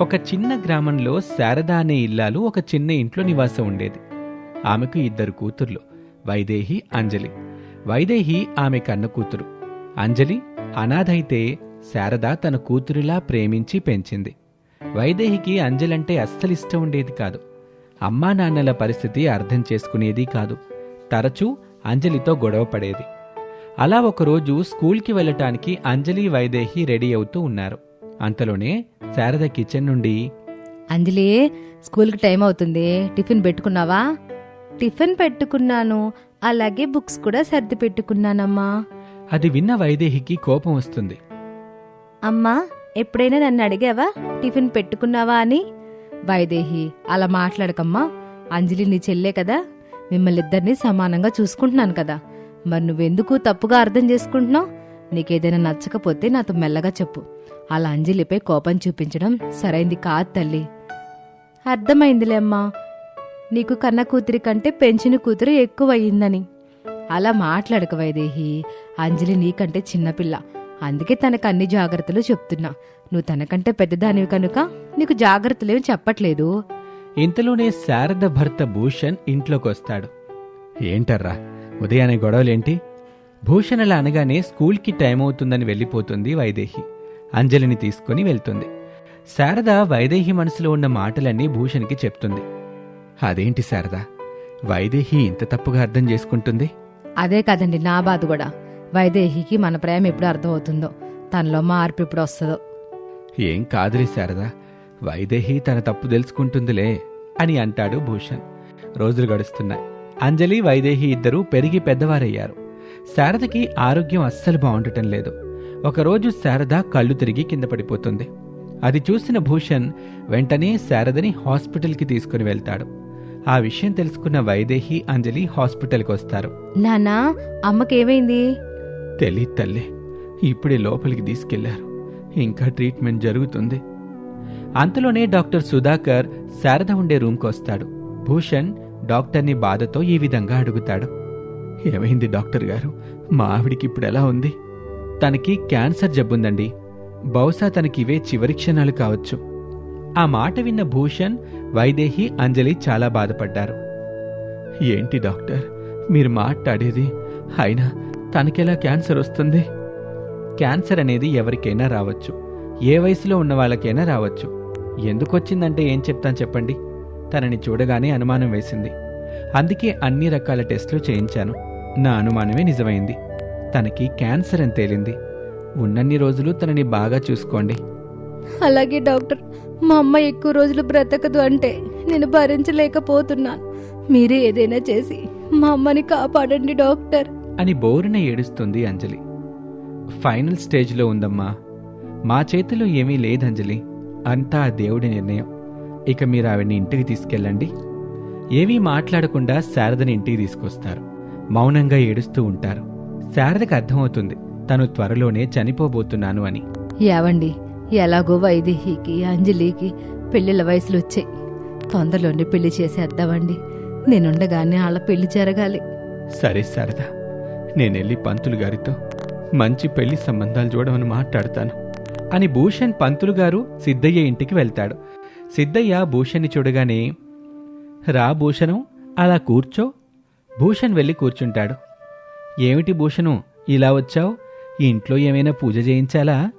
ఒక చిన్న గ్రామంలో శారద అనే ఇల్లాలు ఒక చిన్న ఇంట్లో నివాసం ఉండేది. ఆమెకు ఇద్దరు కూతుర్లు వైదేహి అంజలి. వైదేహి ఆమె కన్న కూతురు. అంజలి అనాథైతే శారద తన కూతురిలా ప్రేమించి పెంచింది. వైదేహికి అంజలంటే అస్సలిష్టం ఉండేది కాదు. అమ్మా నాన్నల పరిస్థితి అర్థం చేసుకునేది కాదు. తరచూ అంజలితో గొడవ పడేది. అలా ఒకరోజు స్కూల్కి వెళ్ళటానికి అంజలి వైదేహి రెడీ అవుతూ ఉన్నారు. అంతలోనే శారద కిచెన్ నుండి అంజలి స్కూల్కి టైం అవుతుంది. టిఫిన్ పెట్టుకున్నావా? టిఫిన్ పెట్టుకున్నాను. అలాగే బుక్స్ కూడా సర్ది పెట్టుకున్నానమ్మా. అది విన్న వైదేహికి కోపం వస్తుంది. అమ్మా ఎప్పుడైనా నన్ను అడిగావా? టిఫిన్ పెట్టుకున్నావా అని? వైదేహి అలా మాట్లాడకమ్మా. అంజలి నీ చెల్లే కదా. మిమ్మల్ని ఇద్దరిని సమానంగా చూసుకుంటున్నాను కదా. మరి నువ్వెందుకు తప్పుగా అర్థం చేసుకుంటున్నావు? నీకేదైనా నచ్చకపోతే నాతో మెల్లగా చెప్పు. అలా అంజలిపై కోపం చూపించడం సరైంది కాదు తల్లి. అర్థమైందిలే అమ్మా. నీకు కన్న కూతురి కంటే పెంచిన కూతురు ఎక్కువయ్యిందని. అలా మాట్లాడక వైదేహి అంజలి నీకంటే చిన్నపిల్ల అందుకే తనకు అన్ని జాగ్రత్తలు చెప్తున్నా. నువ్వు తనకంటే పెద్దదానివి కనుక నీకు జాగ్రత్తలేమి చెప్పట్లేదు. ఇంతలోనే శారద భర్త భూషణ్ ఇంట్లోకి వస్తాడు ఏంటర్రా? ఉదయాన్నే గొడవలేంటి? భూషణ్ అలా అనగానే స్కూల్కి టైం అవుతుందని వెళ్ళిపోతుంది వైదేహి. అంజలిని తీసుకుని వెళ్తుంది. శారద వైదేహి మనసులో ఉన్న మాటలన్నీ భూషణ్కి చెప్తుంది. అదేంటి శారద? వైదేహి ఇంత తప్పుగా అర్థం చేసుకుంటుంది? అదే కదండి నా బాధ కూడా. వైదేహికి మన ప్రేమ ఎప్పుడు అర్థమవుతుందో తనలో మార్పు ఎప్పుడు వస్తుందో. ఏం కాదులే శారద. వైదేహి తన తప్పు తెలుసుకుంటుందిలే అని అంటాడు భూషణ్. రోజులు గడుస్తున్నాయి. అంజలి వైదేహి ఇద్దరూ పెరిగి పెద్దవారయ్యారు. శారదకి ఆరోగ్యం అస్సలు బాగుండటం లేదు. ఒకరోజు శారద కళ్ళు తిరిగి కింద పడిపోతుంది. అది చూసిన భూషణ్ వెంటనే శారదని హాస్పిటల్కి తీసుకుని వెళ్తాడు. ఆ విషయం తెలుసుకున్న వైదేహి అంజలి హాస్పిటల్కి వస్తారు. నానా అమ్మకేమైంది? తెలీదు తల్లి. ఇప్పుడే లోపలికి తీసుకెళ్ళారు. ఇంకా ట్రీట్మెంట్ జరుగుతుంది. అంతలోనే డాక్టర్ సుధాకర్ శారద ఉండే రూమ్కి వస్తాడు భూషణ్ డాక్టర్ని బాధతో ఈ విధంగా అడుగుతాడు. ఏమైంది డాక్టర్ గారు? మా ఆవిడికి ఇప్పుడు ఎలా ఉంది? తనకి క్యాన్సర్ జబ్బుందండి. బహుశా తనకివే చివరి క్షణాలు కావచ్చు. ఆ మాట విన్న భూషణ్ వైదేహి అంజలి చాలా బాధపడ్డారు. ఏంటి డాక్టర్? మీరు మాట్లాడేది? అయినా తనకెలా క్యాన్సర్ వస్తుంది? క్యాన్సర్ అనేది ఎవరికైనా రావచ్చు. ఏ వయసులో ఉన్న వాళ్ళకైనా రావచ్చు. ఎందుకొచ్చిందంటే ఏం చెప్తాను చెప్పండి? తనని చూడగానే అనుమానం వేసింది. అందుకే అన్ని రకాల టెస్టులు చేయించాను. నా అనుమానమే నిజమైంది. తనకి క్యాన్సర్ అని తేలింది. ఉన్నన్ని రోజులు తనని బాగా చూసుకోండి. అలాగే డాక్టర్ మా అమ్మ ఎక్కువ రోజులు బ్రతకదు అంటే నేను భరించలేకపోతున్నాను. మీరే ఏదైనా చేసి మా అమ్మని కాపాడండి డాక్టర్. అని బోరున ఏడుస్తుంది అంజలి. ఫైనల్ స్టేజ్లో ఉందమ్మా. మా చేతిలో ఏమీ లేదంజలి. అంతా దేవుడి నిర్ణయం. ఇక మీరు ఆవిడ్ని ఇంటికి తీసుకెళ్ళండి. ఏమీ మాట్లాడకుండా శారదని ఇంటికి తీసుకొస్తారు. మౌనంగా ఏడుస్తూ ఉంటారు. శారదకి అర్థమవుతుంది తను త్వరలోనే చనిపోబోతున్నాను అని. ఏవండి ఎలాగో వైదేహికి అంజలికి పెళ్ళిళ్ళ వయసులు వచ్చాయి తొందరలోనే పెళ్ళి చేసేద్దామండి. నేనుండగానే వాళ్ళ పెళ్ళి జరగాలి. సరే శారదా నేనెళ్ళి పంతులు గారితో మంచి పెళ్ళి సంబంధాలు చూడమని మాట్లాడతాను అని భూషణ్ పంతులు గారు సిద్ధయ్య ఇంటికి వెళ్తాడు. సిద్ధయ్య భూషణ్ని చూడగానే రా భూషణం అలా కూర్చో భూషణ్ వెళ్ళి కూర్చుంటాడు. ఏమిటి భూషణు ఇలా వచ్చావు? ఇంట్లో ఏమైనా పూజ చేయించాలా?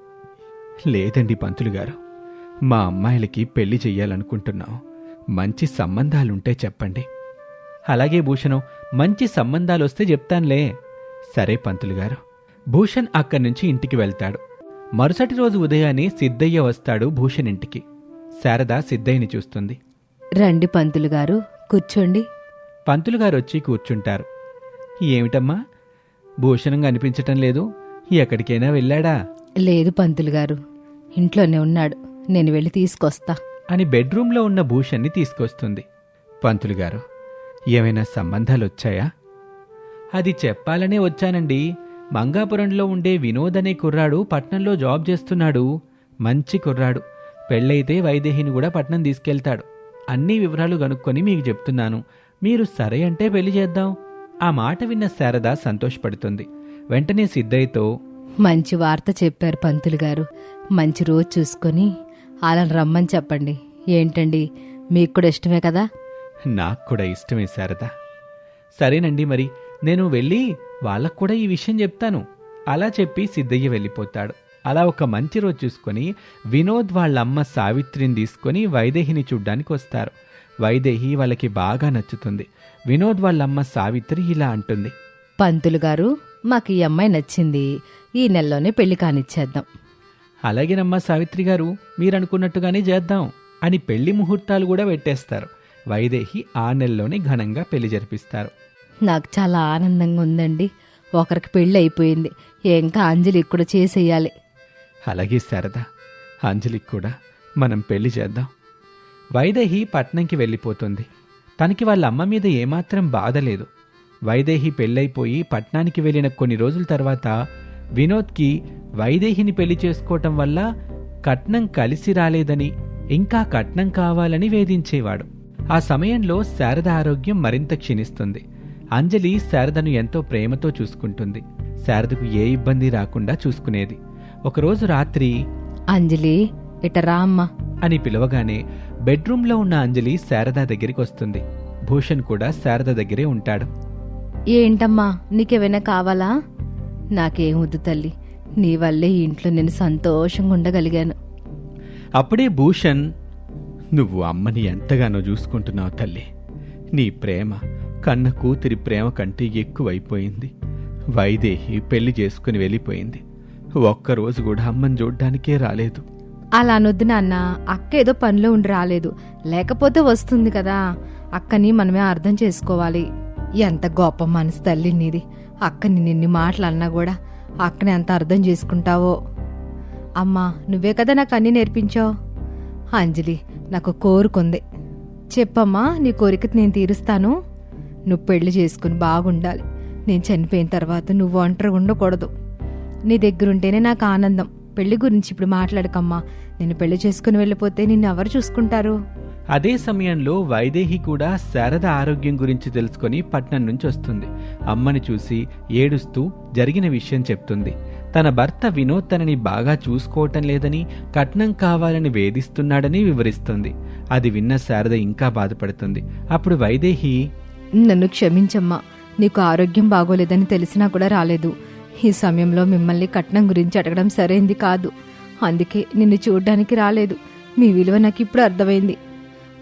లేదండి పంతులు గారు మా అమ్మాయిలకి పెళ్ళి చెయ్యాలనుకుంటున్నాం. మంచి సంబంధాలుంటే చెప్పండి. అలాగే భూషణం మంచి సంబంధాలొస్తే చెప్తానులే. సరే పంతులు గారు భూషణ్ అక్కడి నుంచి ఇంటికి వెళ్తాడు. మరుసటి రోజు ఉదయాన్నే సిద్ధయ్య వస్తాడు భూషణ్ ఇంటికి. శారద సిద్ధయ్యని చూస్తుంది. రండి పంతులు గారు కూర్చోండి. పంతులు గారు వచ్చి కూర్చుంటారు. ఏమిటమ్మా? భూషణం కనిపించటం లేదు. ఎక్కడికైనా వెళ్ళాడా? లేదు పంతులు గారు. ఇంట్లోనే ఉన్నాడు. నేను వెళ్ళి తీసుకొస్తా. అని బెడ్రూంలో ఉన్న భూషణ్ని తీసుకొస్తుంది. పంతులు గారు ఏమైనా సంబంధాలు వచ్చాయా అది చెప్పాలనే వచ్చానండి. మంగాపురంలో ఉండే వినోద్ అనే కుర్రాడు పట్నంలో జాబ్ చేస్తున్నాడు. మంచి కుర్రాడు. పెళ్ళైతే వైదేహిని కూడా పట్నం తీసుకెళ్తాడు. అన్ని వివరాలు కనుక్కొని మీకు చెప్తున్నాను. మీరు సరే అంటే పెళ్ళి చేద్దాం. ఆ మాట విన్న శారద సంతోషపడుతుంది. వెంటనే సిద్ధయ్యతో మంచి వార్త చెప్పారు పంతులు గారు. మంచి రోజు చూసుకొని అలా రమ్మని చెప్పండి. ఏంటండి మీకు కూడా ఇష్టమే కదా? నాకు కూడా ఇష్టమే శారదా. సరేనండి మరి నేను వెళ్ళి వాళ్ళకు కూడా ఈ విషయం చెప్తాను. అలా చెప్పి సిద్ధయ్య వెళ్ళిపోతాడు. అలా ఒక మంచి రోజు చూసుకొని వినోద్ వాళ్ళ అమ్మ సావిత్రిని తీసుకొని వైదేహిని చూడ్డానికి వస్తారు. వైదేహి వాళ్ళకి బాగా నచ్చుతుంది. వినోద్ వాళ్ళ అమ్మ సావిత్రి ఇలా అంటుంది. పంతులు గారు మాకు ఈ అమ్మాయి నచ్చింది. ఈ నెలలోనే పెళ్ళి కానిచ్చేద్దాం. అలాగేనమ్మా సావిత్రి గారు మీరనుకున్నట్టుగానే చేద్దాం అని పెళ్ళి ముహూర్తాలు కూడా పెట్టేస్తారు. వైదేహి ఆ నెలలోనే ఘనంగా పెళ్ళి జరిపిస్తారు. నాకు చాలా ఆనందంగా ఉందండి. ఒకరికి పెళ్ళి అయిపోయింది. ఇంకా అంజలి కూడా చేసేయాలి. అలాగే శారదా అంజలికి కూడా మనం పెళ్ళి చేద్దాం. వైదేహి పట్నంకి వెళ్ళిపోతుంది. తనకి వాళ్ళ అమ్మ మీద ఏమాత్రం బాధ లేదు. వైదేహి పెళ్ళైపోయి పట్నానికి వెళ్ళిన కొన్ని రోజుల తర్వాత వినోద్కి వైదేహిని పెళ్ళి చేసుకోవటం వల్ల కట్నం కలిసి రాలేదని ఇంకా కట్నం కావాలని వేధించేవాడు. ఆ సమయంలో శారద ఆరోగ్యం మరింత క్షీణిస్తుంది. అంజలి శారదను ఎంతో ప్రేమతో చూసుకుంటుంది. శారదకు ఏ ఇబ్బంది రాకుండా చూసుకునేది. ఒకరోజు రాత్రి అంజలి ఇట రామ్మా అని పిలవగానే బెడ్రూంలో ఉన్న అంజలి శారద దగ్గరికి వస్తుంది. భూషణ్ కూడా శారద దగ్గరే ఉంటాడు. ఏంటమ్మా నీకేమైనా కావాలా? నాకేం వద్దు తల్లి. నీ వల్లే ఈ ఇంట్లో నేను సంతోషంగా ఉండగలిగాను. అప్పుడే భూషణ్ నువ్వు అమ్మని ఎంతగానో చూసుకుంటున్నావు తల్లి. నీ ప్రేమ కన్న కూతురి ప్రేమ కంటే ఎక్కువైపోయింది. వైదేహి పెళ్ళి చేసుకుని వెళ్ళిపోయింది. ఒక్కరోజు కూడా అమ్మని చూడ్డానికే రాలేదు. అలా అనొద్దు నాన్న అక్క ఏదో పనిలో ఉండి రాలేదు. లేకపోతే వస్తుంది కదా. అక్కని మనమే అర్థం చేసుకోవాలి. ఎంత గొప్ప మనసు తల్లి నీది. అక్కని నిన్ని మాటలు అన్నా కూడా అక్కని ఎంత అర్థం చేసుకుంటావో. అమ్మా నువ్వే కదా నాకు అన్ని నేర్పించావు. అంజలి నాకు కోరుకుంది. చెప్పమ్మా నీ కోరిక నేను తీరుస్తాను. నువ్వు పెళ్ళి చేసుకుని బాగుండాలి. నేను చనిపోయిన తర్వాత నువ్వు ఒంటరిగా ఉండకూడదు. నీ దగ్గరుంటేనే నాకు ఆనందం. పెళ్ళి గురించి ఇప్పుడు మాట్లాడకమ్మా. నేను పెళ్ళి చేసుకుని వెళ్ళిపోతే నిన్ను ఎవరు చూసుకుంటారు? అదే సమయంలో వైదేహి కూడా శారద ఆరోగ్యం గురించి తెలుసుకొని పట్నం నుంచి వస్తుంది. అమ్మని చూసి ఏడుస్తూ జరిగిన విషయం చెప్తుంది. తన భర్త వినోద్ తనని బాగా చూసుకోవటం లేదని కట్నం కావాలని వేధిస్తున్నాడని వివరిస్తుంది. అది విన్న శారద ఇంకా బాధపడుతుంది. అప్పుడు వైదేహి నన్ను క్షమించమ్మా. నీకు ఆరోగ్యం బాగోలేదని తెలిసినా కూడా రాలేదు. ఈ సమయంలో మిమ్మల్ని కట్నం గురించి అడగడం సరైంది కాదు. అందుకే నిన్ను చూడ్డానికి రాలేదు. మీ విలువ నాకు ఇప్పుడు అర్థమైంది.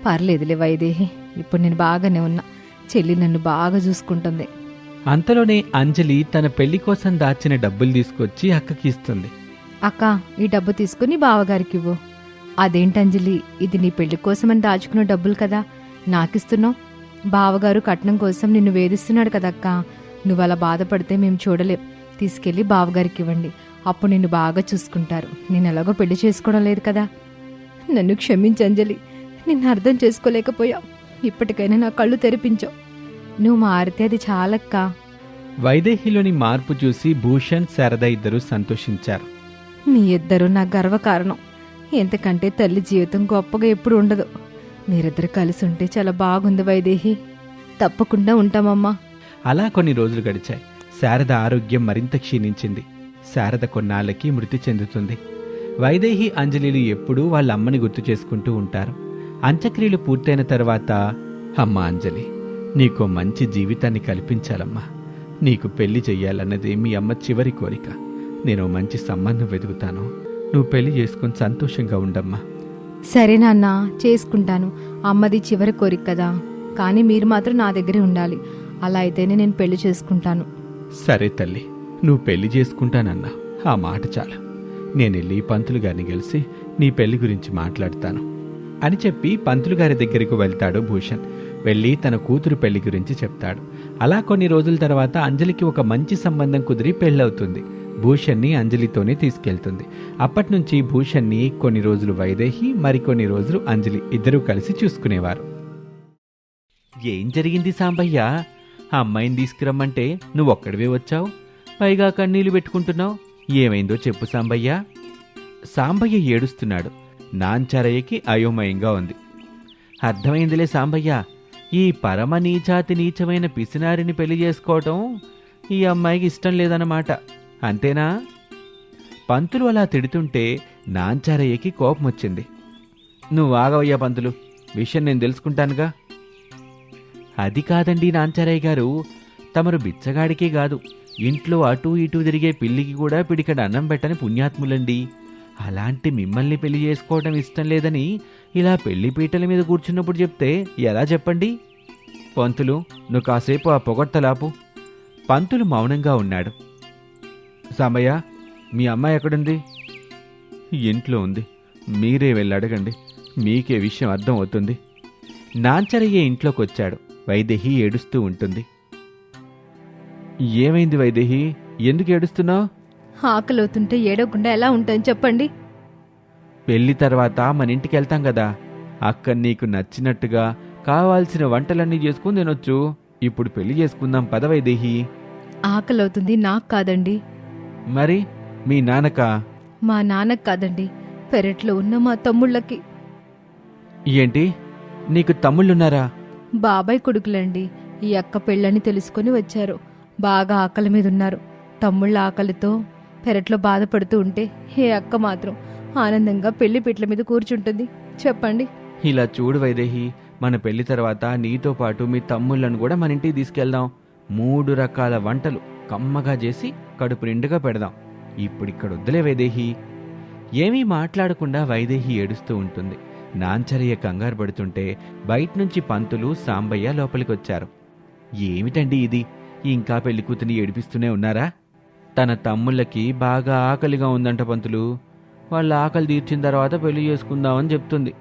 పర్లేదులే వైదేహి ఇప్పుడు నేను బాగానే ఉన్నా. చెల్లి నన్ను బాగా చూసుకుంటుంది. అంతలోనే అంజలి తన పెళ్ళి కోసం దాచిన డబ్బులు తీసుకొచ్చి అక్కకి ఇస్తుంది. అక్క ఈ డబ్బు తీసుకుని బావగారికి ఇవ్వు. అదేంటంజలి ఇది నీ పెళ్ళి కోసమని దాచుకున్న డబ్బులు కదా. నాకిస్తున్నావు. బావగారు కట్నం కోసం నిన్ను వేధిస్తున్నాడు కదక్క నువ్వు అలా బాధపడితే మేము చూడలేం. తీసుకెళ్ళి బావగారికి ఇవ్వండి అప్పుడు నిన్ను బాగా చూసుకుంటారు. నేను ఎలాగో పెళ్ళి చేసుకోవడం లేదు కదా? నన్ను క్షమించు అంజలి. నిన్ను అర్థం చేసుకోలేకపోయావు. ఇప్పటికైనా నా కళ్ళు తెరిపించావు నువ్వు మారితే అది చాలక్క. వైదేహిలోని మార్పు చూసి భూషణ్ శారద ఇద్దరూ సంతోషించారు. మీ ఇద్దరు నా గర్వకారణం. ఎంతకంటే తల్లి జీవితం గొప్పగా ఎప్పుడు ఉండదు. మీరిద్దరు కలిసి ఉంటే చాలా బాగుంది వైదేహి. తప్పకుండా ఉంటామమ్మా. అలా కొన్ని రోజులు గడిచాయి. శారద ఆరోగ్యం మరింత క్షీణించింది. శారద కొన్నాళ్ళకి మృతి చెందుతుంది. వైదేహి అంజలిలు ఎప్పుడూ వాళ్ళ అమ్మని గుర్తు చేసుకుంటూ ఉంటారు. అంత్యక్రియలు పూర్తయిన తర్వాత అమ్మ అంజలి నీకో మంచి జీవితాన్ని కల్పించాలమ్మా. నీకు పెళ్ళి చెయ్యాలన్నది మీ అమ్మ చివరి కోరిక. నేను మంచి సంబంధం వెతుకుతాను. నువ్వు పెళ్ళి చేసుకుని సంతోషంగా ఉండమ్మా. సరే నాన్న చేసుకుంటాను. అమ్మది చివరి కోరిక కదా. కానీ మీరు మాత్రం నా దగ్గరే ఉండాలి. అలా అయితేనే నేను పెళ్ళి చేసుకుంటాను. సరే తల్లి నువ్వు పెళ్ళి చేసుకుంటానన్నా. ఆ మాట చాలు. నేను వెళ్ళి పంతులు గారిని కలిసి నీ పెళ్ళి గురించి మాట్లాడతాను అని చెప్పి పంతులు గారి దగ్గరికి వెళ్తాడు భూషణ్. వెళ్ళి తన కూతురు పెళ్ళి గురించి చెప్తాడు. అలా కొన్ని రోజుల తర్వాత అంజలికి ఒక మంచి సంబంధం కుదిరి పెళ్ళవుతుంది. భూషణ్ని అంజలితోనే తీసుకెళ్తుంది. అప్పటి నుంచి భూషణ్ని కొన్ని రోజులు వైదేహి మరికొన్ని రోజులు అంజలి ఇద్దరూ కలిసి చూసుకునేవారు. ఏం జరిగింది సాంబయ్య? ఆ అమ్మాయిని తీసుకురమ్మంటే నువ్వు ఒక్కడివే వచ్చావు? పైగా కన్నీళ్ళు పెట్టుకుంటున్నావు. ఏమైందో చెప్పు సాంబయ్య. సాంబయ్య ఏడుస్తున్నాడు. నాంచారయ్యకి అయోమయంగా ఉంది. అర్థమైందిలే సాంబయ్య. ఈ పరమ నీచాతి నీచమైన పిసినారిని పెళ్ళి చేసుకోవటం ఈ అమ్మాయికి ఇష్టం లేదన్నమాట. అంతేనా? పంతులు అలా తిడుతుంటే నాంచారయ్యకి కోపం వచ్చింది నువ్వు ఆగవయ్యా పంతులు. విషయం నేను తెలుసుకుంటానుగా. అది కాదండి నాంచారయ్య గారు. తమరు బిచ్చగాడికే కాదు ఇంట్లో అటూ ఇటూ తిరిగే పిల్లికి కూడా పిడికడ అన్నం పెట్టని పుణ్యాత్ములండి. అలాంటి మిమ్మల్ని పెళ్ళి చేసుకోవడం ఇష్టం లేదని ఇలా పెళ్ళి పీటల మీద కూర్చున్నప్పుడు చెప్తే ఎలా చెప్పండి? పంతులు నువ్వు కాసేపు ఆ పొగట్టలాపు పంతులు మౌనంగా ఉన్నాడు. సమయ మీ అమ్మాయి ఎక్కడుంది? ఇంట్లో ఉంది. మీరే వెళ్ళి అడగండి. మీకే విషయం అర్థం అవుతుంది. నాంచరయ్య ఇంట్లోకి వచ్చాడు వైదేహి ఏడుస్తూ ఉంటుంది. ఏమైంది వైదేహి? ఎందుకు ఏడుస్తున్నావు ఆకలవుతుంటే ఏడవకుండా ఎలా ఉంటుంది చెప్పండి. పెళ్ళి తర్వాత మన ఇంటికి వెళ్తాం కదా. అక్కడ నీకు నచ్చినట్టుగా కావాల్సిన వంటలన్నీ చేసుకుని తినొచ్చు. ఇప్పుడు పెళ్ళి చేసుకుందాం పద వైదేహి. ఆకలవుతుంది నాకు కాదండి. మరి మీ నాన్నక? మా నాన్నకు కాదండి. పెరట్లో ఉన్న మా తమ్ముళ్ళకి. ఏంటి? నీకు తమ్ముళ్ళున్నారా? బాబాయ్ కొడుకులండి. ఈ అక్క పెళ్ళని తెలుసుకొని వచ్చారు. బాగా ఆకలి మీద ఉన్నారు తమ్ముళ్ళ ఆకలితో పెరట్లో బాధపడుతూ ఉంటే ఏ అక్క మాత్రం ఆనందంగా పెళ్ళి పెట్ల మీద కూర్చుంటుంది. చెప్పండి. ఇలా చూడు వైదేహి మన పెళ్ళి తర్వాత నీతో పాటు మీ తమ్ముళ్ళను కూడా మన ఇంటికి తీసుకెళ్దాం. మూడు రకాల వంటలు కమ్మగా చేసి కడుపు నిండుగా పెడదాం. ఇప్పుడు ఇక్కడ వద్దులే వైదేహి. ఏమీ మాట్లాడకుండా వైదేహి ఏడుస్తూ ఉంటుంది. నాంచరయ్య కంగారు పడుతుంటే బయట నుంచి పంతులు సాంబయ్య లోపలికొచ్చారు. ఏమిటండి ఇది? ఇంకా పెళ్ళి కూతుని ఏడిపిస్తూనే ఉన్నారా? తన తమ్ముళ్ళకి బాగా ఆకలిగా ఉందంట పంతులు. వాళ్ళ ఆకలి తీర్చిన తర్వాత పెళ్ళి చేసుకుందామని చెప్తుంది.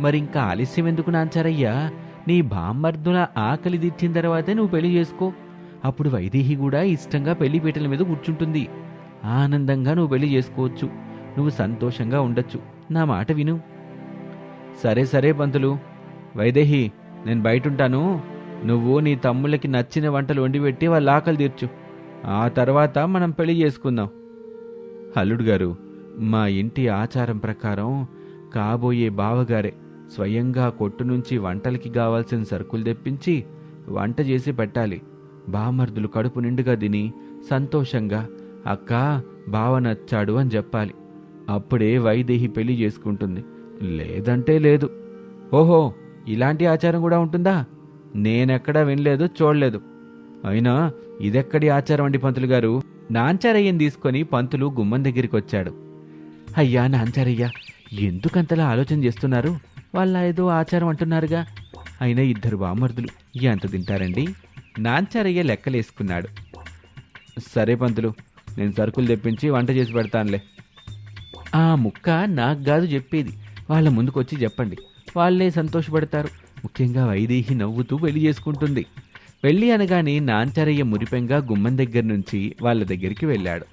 మరి ఇంకా ఆలస్యం ఎందుకు నాంచారయ్యా? నీ బామ్మర్దుల ఆకలి తీర్చిన తర్వాతే నువ్వు పెళ్ళి చేసుకో. అప్పుడు వైదేహి కూడా ఇష్టంగా పెళ్ళి పీటల మీద కూర్చుంటుంది. ఆనందంగా నువ్వు పెళ్ళి చేసుకోవచ్చు. నువ్వు సంతోషంగా ఉండొచ్చు. నా మాట విను. సరే సరే పంతులు. వైదేహి నేను బయటుంటాను. నువ్వు నీ తమ్ముళ్ళకి నచ్చిన వంటలు వండిపెట్టి వాళ్ళ ఆకలి తీర్చు. ఆ తర్వాత మనం పెళ్ళి చేసుకుందాం. అల్లుడు గారు మా ఇంటి ఆచారం ప్రకారం కాబోయే బావగారే స్వయంగా కొట్టు నుంచి వంటలకి కావాల్సిన సరుకులు తెప్పించి వంట చేసి పెట్టాలి. బామర్దులు కడుపు నిండుగా తిని సంతోషంగా అక్క బావ నచ్చాడు అని చెప్పాలి. అప్పుడే వైదేహి పెళ్ళి చేసుకుంటుంది. లేదంటే లేదు. ఓహో ఇలాంటి ఆచారం కూడా ఉంటుందా? నేనెక్కడా వినలేదు చూడలేదు. అయినా ఇదెక్కడి ఆచారం అండి పంతులు గారు? నాంచారయ్యని తీసుకొని పంతులు గుమ్మం దగ్గరికి వచ్చాడు అయ్యా నాంచారయ్య ఎందుకంతలా ఆలోచన చేస్తున్నారు? వాళ్ళ ఏదో ఆచారం అంటున్నారుగా. అయినా ఇద్దరు బామర్దులు ఎంత తింటారండి? నాంచారయ్య లెక్కలేసుకున్నాడు. సరే పంతులు నేను సరుకులు తెప్పించి వంట చేసి పెడతానులే. ఆ ముక్క నాకు కాదు చెప్పేది. వాళ్ళ ముందుకొచ్చి చెప్పండి. వాళ్ళే సంతోషపడతారు. ముఖ్యంగా వైదేహి నవ్వుతూ పెళ్ళి చేసుకుంటుంది. పెళ్ళి అనగానే నాంచారయ్య మురిపెంగా గుమ్మం దగ్గర నుంచి వాళ్ళ దగ్గరికి వెళ్ళాడు.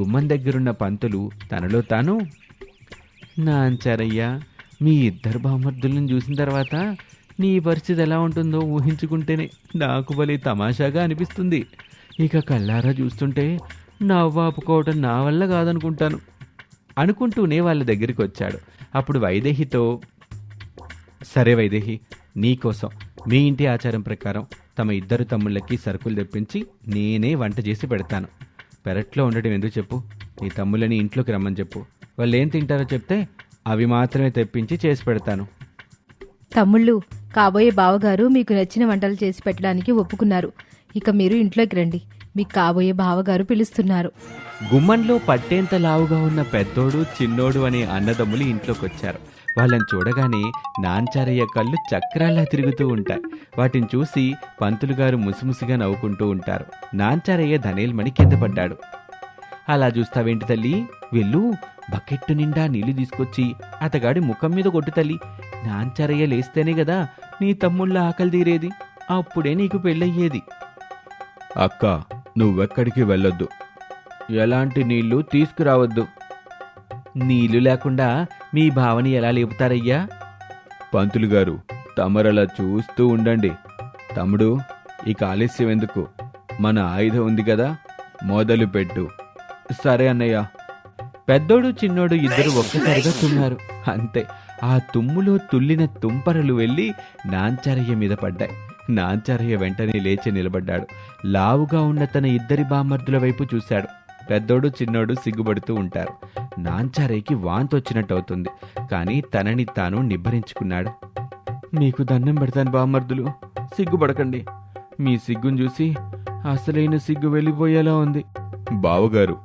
గుమ్మం దగ్గరున్న పంతులు తనలో తాను నాంచారయ్య మీ ఇద్దరు బామర్దులను చూసిన తర్వాత నీ పరిస్థితి ఎలా ఉంటుందో ఊహించుకుంటేనే నాకు భలే తమాషాగా అనిపిస్తుంది. ఇక కళ్ళారా చూస్తుంటే నవ్వాపుకోవటం నా వల్ల కాదనుకుంటాను. అనుకుంటూనే వాళ్ళ దగ్గరికి వచ్చాడు. అప్పుడు వైదేహితో సరే వైదేహి నీకోసం మీ ఇంటి ఆచారం ప్రకారం తమ ఇద్దరు తమ్ముళ్ళకి సరుకులు తెప్పించి నేనే వంట చేసి పెడతాను. పెరట్లో ఉండడం ఎందుకు చెప్పు? నీ తమ్ముళ్ళని ఇంట్లోకి రమ్మని చెప్పు. వాళ్ళు ఏం తింటారో చెప్తే అవి మాత్రమే తెప్పించి చేసి పెడతాను. తమ్ముళ్ళు కాబోయే బావగారు మీకు నచ్చిన వంటలు చేసి పెట్టడానికి ఒప్పుకున్నారు. ఇక మీరు ఇంట్లోకి రండి. మీకు కాబోయే బావగారు పిలుస్తున్నారు. గుమ్మంలో పట్టేంత లావుగా ఉన్న పెద్దోడు చిన్నోడు అనే అన్నదమ్ములు ఇంట్లోకొచ్చారు. వాళ్ళని చూడగానే నాంచారయ్య కళ్ళు చక్రాల్లా తిరుగుతూ ఉంటాయి. వాటిని చూసి పంతులు గారు ముసిముసిగా నవ్వుకుంటూ ఉంటారు. నాంచారయ్య ధనేల్మణి కింద పడ్డాడు. అలా చూస్తావేంటి తల్లి? వెళ్ళు బకెట్టు నిండా నీళ్ళు తీసుకొచ్చి అతగాడి ముఖం మీద కొట్టు తల్లి. నాంచారయ్య లేస్తేనే కదా నీ తమ్ముళ్ళ ఆకలి తీరేది. అప్పుడే నీకు పెళ్ళయ్యేది. అక్క నువ్వెక్కడికి వెళ్ళొద్దు. ఎలాంటి నీళ్ళు తీసుకురావద్దు. నీళ్ళు లేకుండా మీ భావని ఎలా లేపుతారయ్యా? పంతులు గారు తమరలా చూస్తూ ఉండండి. తమ్ముడు ఇక ఆలస్యం ఎందుకు? మన ఆయుధం ఉంది కదా మొదలు పెట్టు. సరే అన్నయ్య. పెద్దోడు చిన్నోడు ఇద్దరు ఒక్కసారిగా తుమ్మారు. అంతే. ఆ తుమ్ములో తుల్లిన తుంపరలు వెళ్ళి నాంచారయ్య మీద పడ్డాయి. నాంచారయ్య వెంటనే లేచి నిలబడ్డాడు. లావుగా ఉన్న తన ఇద్దరి బామర్దుల వైపు చూశాడు. పెద్దోడు చిన్నోడు సిగ్గుపడుతూ ఉంటారు. నాంచారయ్యకి వాంతొచ్చినట్టు అవుతుంది కానీ తనని తాను నిబ్బరించుకున్నాడు. మీకు దండం పెడతాను బామర్దులు. సిగ్గుపడకండి. మీ సిగ్గును చూసి అసలైన సిగ్గు వెళ్ళిపోయేలా ఉంది. బావగారు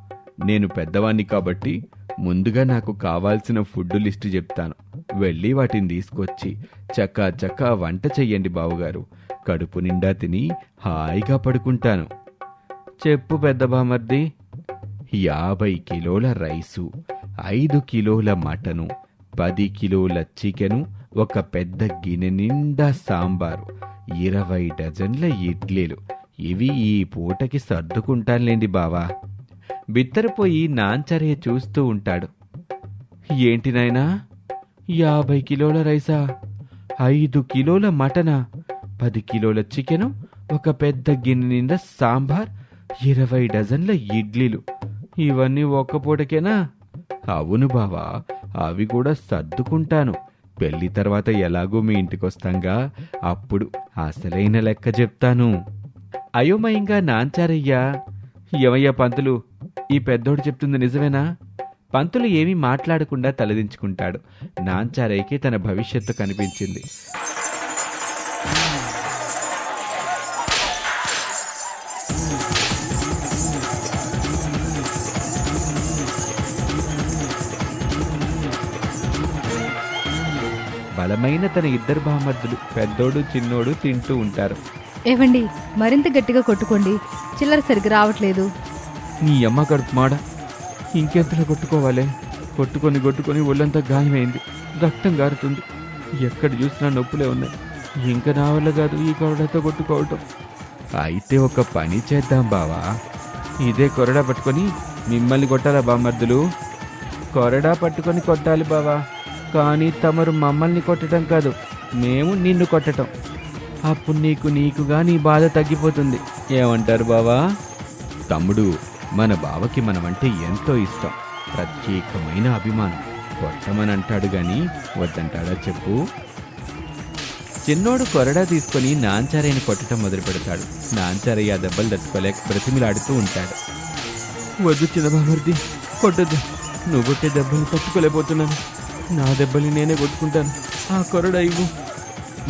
నేను పెద్దవాణ్ణి కాబట్టి ముందుగా నాకు కావాల్సిన ఫుడ్ లిస్టు చెప్తాను. వెళ్ళి వాటిని తీసుకొచ్చి చక్కా చక్కా వంట చెయ్యండి బావుగారు. కడుపు నిండా తిని హాయిగా పడుకుంటాను. చెప్పు పెద్ద బామర్ది. యాభై కిలోల రైసు ఐదు కిలోల మటను పది కిలోల చికెను ఒక పెద్ద గిన్నె నిండా సాంబారు ఇరవై డజన్ల ఇడ్లీలు. ఇవి ఈ పూటకి సర్దుకుంటానులేండి బావా. బిత్తరపోయి నాంచరయ్య చూస్తూ ఉంటాడు. ఏంటి నాయనా? యాభై కిలోల రైసా? ఐదు కిలోల మటనా? పది కిలోల చికెను? ఒక పెద్ద గిన్నె నిండా సాంబార్? ఇరవై డజన్ల ఇడ్లీలు? ఇవన్నీ ఒక్క పూటకేనా? అవును బావా అవి కూడా సర్దుకుంటాను. పెళ్ళి తర్వాత ఎలాగో మీ ఇంటికొస్తాంగా? అప్పుడు అసలైన లెక్క చెప్తాను. అయోమయంగా నాంచారయ్యా. ఏమయ్యా పంతులు? ఈ పెద్దోడు చెప్తుంది నిజమేనా? పంతులు ఏమీ మాట్లాడకుండా తలదించుకుంటాడు. నాంచారయ్యకి తన భవిష్యత్తు కనిపించింది. బలమైన తన ఇద్దరు బామర్దులు పెద్దోడు చిన్నోడు తింటూ ఉంటారు. ఏవండి మరింత గట్టిగా కొట్టుకోండి. చిల్లర సరిగ్గా రావట్లేదు. నీ అమ్మ కడుపు మాడ ఇంకెంతలో కొట్టుకోవాలే? కొట్టుకొని కొట్టుకొని ఒళ్ళంతా గాయమైంది. రక్తం గారుతుంది. ఎక్కడ చూసినా నొప్పులే ఉన్నాయి. ఇంకా నా వల్ల కాదు ఈ కొరడాతో కొట్టుకోవటం. అయితే ఒక పని చేద్దాం బావా. ఇదే కొరడా పట్టుకొని మిమ్మల్ని కొట్టాలా బామర్దులు కొరడా పట్టుకొని కొట్టాలి బావా. కానీ తమరు మమ్మల్ని కొట్టడం కాదు. మేము నిన్ను కొట్టటం. అప్పుడు నీకు నీకుగా నీ బాధ తగ్గిపోతుంది. ఏమంటారు బావా? తమ్ముడు మన బావకి మనమంటే ఎంతో ఇష్టం. ప్రత్యేకమైన అభిమానం. కొట్టమనంటాడు గాని వద్దంటాడా చెప్పు? చిన్నోడు కొరడా తీసుకొని నాంచారయ్యని కొట్టడం మొదలు పెడతాడు నాంచారయ్య ఆ దెబ్బలు తట్టుకోలేక బ్రతిమిలాడుతూ ఉంటాడు. వద్దు చిన్నబామర్ది కొట్టద్దు. నువ్వు కొట్టే దెబ్బలు తట్టుకోలేకపోతున్నాను. నా దెబ్బలు నేనే కొట్టుకుంటాను. ఆ కొరడా ఇవ్వు.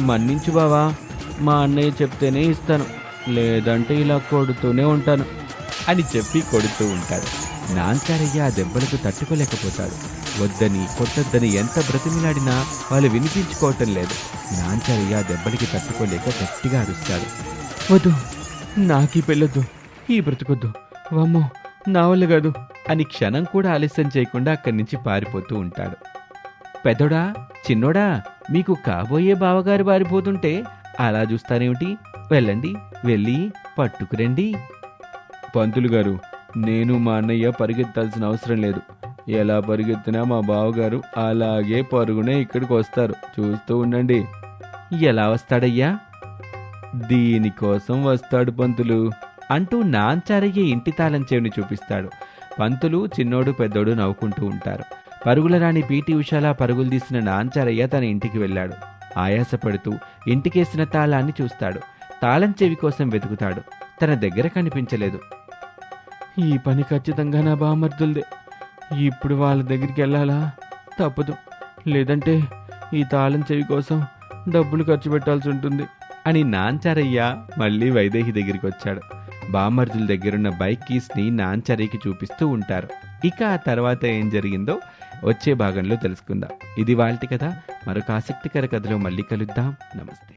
మన్నించు బావా మా అన్నయ్య చెప్తేనే ఇస్తాను. లేదంటే ఇలా కొడుతూనే ఉంటాను. అని చెప్పి కొడుతూ ఉంటాడు. నాంచారయ్య ఆ దెబ్బలకు తట్టుకోలేకపోతాడు. వద్దని కొట్టొద్దని ఎంత బ్రతిమిలాడినా వాళ్ళు వినిపించుకోవటం లేదు. నాంచారయ్య ఆ దెబ్బలకి తట్టుకోలేక గట్టిగా అరుస్తాడు. వద్దు నాకీ పెళ్ళొద్దు ఈ బ్రతుకొద్దు. వమ్మో నా వల్ల కాదు. అని క్షణం కూడా ఆలస్యం చేయకుండా అక్కడి నుంచి పారిపోతూ ఉంటాడు. పెద్దోడా చిన్నోడా మీకు కాబోయే బావగారు పారిపోతుంటే అలా చూస్తారేమిటి? వెళ్ళండి వెళ్ళి పట్టుకురండి. పంతులు గారు నేను మా అన్నయ్య పరిగెత్తాల్సిన అవసరం లేదు. ఎలా పరిగెత్తినా మా బావగారు అలాగే పరుగునే ఇక్కడికి వస్తారు. చూస్తూ ఉండండి. ఎలా వస్తాడయ్యా? దీనికోసం వస్తాడు పంతులు. అంటూ నాంచారయ్య ఇంటి తాళం చెవిని చూపిస్తాడు. పంతులు చిన్నోడు పెద్దోడు నవ్వుకుంటూ ఉంటారు. పరుగుల రాణి పీటీ ఉషాలా పరుగులు తీసిన నాంచారయ్య తన ఇంటికి వెళ్ళాడు. ఆయాసపడుతూ ఇంటికేసిన తాళాన్ని చూస్తాడు. తాళం చెవి కోసం వెతుకుతాడు. తన దగ్గర కనిపించలేదు. ఈ పని ఖచ్చితంగా నా బామర్దులదే. ఇప్పుడు వాళ్ళ దగ్గరికి వెళ్ళాలా? తప్పదు. లేదంటే ఈ తాళం చెవి కోసం డబ్బులు ఖర్చు పెట్టాల్సి ఉంటుంది. అని నాంచారయ్య మళ్ళీ వైదేహి దగ్గరికి వచ్చాడు బామర్దుల దగ్గరున్న బైక్ కీస్ని నాంచారయ్యకి చూపిస్తూ ఉంటారు. ఇక ఆ తర్వాత ఏం జరిగిందో వచ్చే భాగంలో తెలుసుకుందాం. ఇది వాళ్ళ కథ. మరొక ఆసక్తికర కథలో మళ్ళీ కలుద్దాం. నమస్తే.